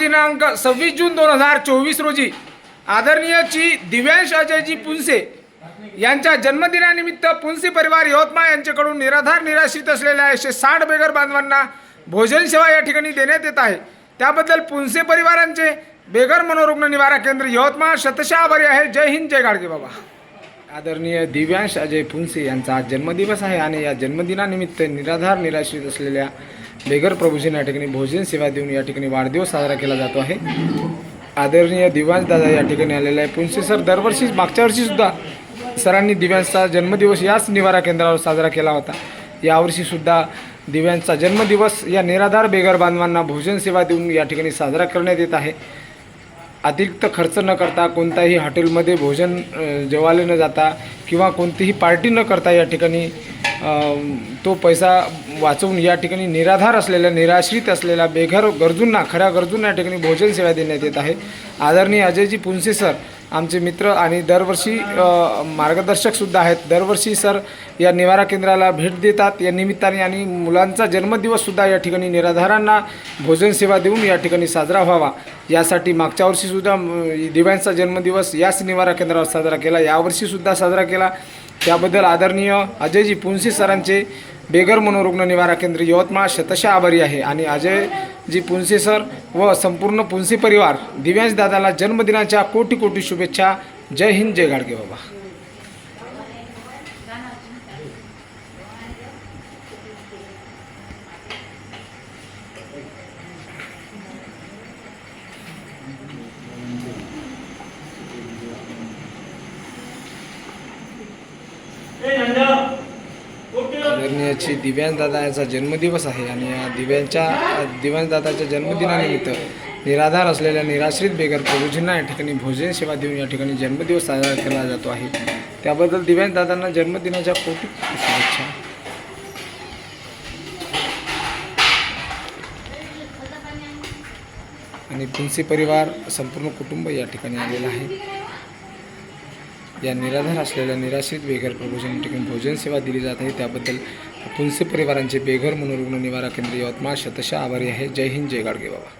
दिनांक सव्वीस जून दोन हजार चोवीस रोजी आदरणीय ची दिव्यांश अजयजी पुनसे यांच्या जन्मदिनानिमित्त पुनसे परिवार यवतमाळ यांच्याकडून निराधार निराश्रित असलेल्या एकशे साठ बेगर बांधवांना भोजन सेवा या ठिकाणी देण्यात येत आहे. त्याबद्दल पुनसे परिवारांचे बेगर मनोरुग्ण निवारा केंद्र यवतमाळ शतशः आभारी आहे. जय हिंद जय गाडगे बाबा. आदरणीय दिव्यांश अजय फुंसे यांचा आज जन्मदिवस आहे आणि या जन्मदिनानिमित्त निराधार निराश्रित असलेल्या बेगर प्रभूजींना या ठिकाणी भोजन सेवा देऊन या ठिकाणी वाढदिवस साजरा केला जातो आहे. आदरणीय दिव्यांश दादा या ठिकाणी आलेला आहे पुंसे सर दरवर्षी मागच्या वर्षीसुद्धा सरांनी दिव्यांशचा जन्मदिवस याच निवारा केंद्रावर साजरा केला होता. यावर्षीसुद्धा दिव्यांचा जन्मदिवस या निराधार बेगर बांधवांना भोजन सेवा देऊन या ठिकाणी साजरा करण्यात येत आहे. अतिरिक्त खर्च न करता कोणत्याही हॉटेलमध्ये भोजन जेवायला न जाता किंवा कोणतीही पार्टी न करता या ठिकाणी तो पैसा वाचवून या ठिकाणी निराधार असलेल्या निराश्रित असलेल्या बेघर गरजूंना खऱ्या गरजूंना या ठिकाणी भोजन सेवा देण्यात येत आहे. आदरणीय अजयजी पुंसे सर आमचे मित्र आणि दरवर्षी मार्गदर्शकसुद्धा आहेत. दरवर्षी सर या निवारा केंद्राला भेट देतात. या निमित्ताने आणि मुलांचा जन्मदिवससुद्धा या ठिकाणी निराधारांना भोजन सेवा देऊन या ठिकाणी साजरा व्हावा. यासाठी मागच्या वर्षीसुद्धा दिव्यांचा जन्मदिवस याच निवारा केंद्रावर साजरा केला. यावर्षीसुद्धा साजरा केला. त्याबद्दल आदरणीय अजयजी पुंसे सरांचे बेगर मनोरुग्ण निवारा केंद्र यवतमाळ शतशः आभारी आहे. आणि अजयजी पुंसे सर व संपूर्ण पुंसे परिवार दिव्यांश दादाला जन्मदिनाच्या कोटी कोटी शुभेच्छा. जय हिंद जय गाडगे बाबा. आदरणीयाची दिव्यांश दादा यांचा जन्मदिवस आहे आणि या दिव्यांच्या दिव्यांश दादाच्या जन्मदिनानिमित्त निराधार असलेल्या निराश्रित बेगर प्रभूजींना या ठिकाणी भोजन सेवा देऊन या ठिकाणी जन्मदिवस साजरा केला जातो आहे. त्याबद्दल दिव्यांश दादांना जन्मदिनाच्या कोटी शुभेच्छा. आणि पुंसी परिवार संपूर्ण कुटुंब या ठिकाणी आलेलं आहे. या निराधार असलेल्या निराश्रित बेघर प्रभूजन ठिकाणी भोजन सेवा दिली जात आहे. त्याबद्दल पुंसे परिवारांचे बेघर मनोरुग्ण निवारा केंद्र यवतमाळ शतशः आभारी आहे. जय हिंद जय गाडगे बाबा.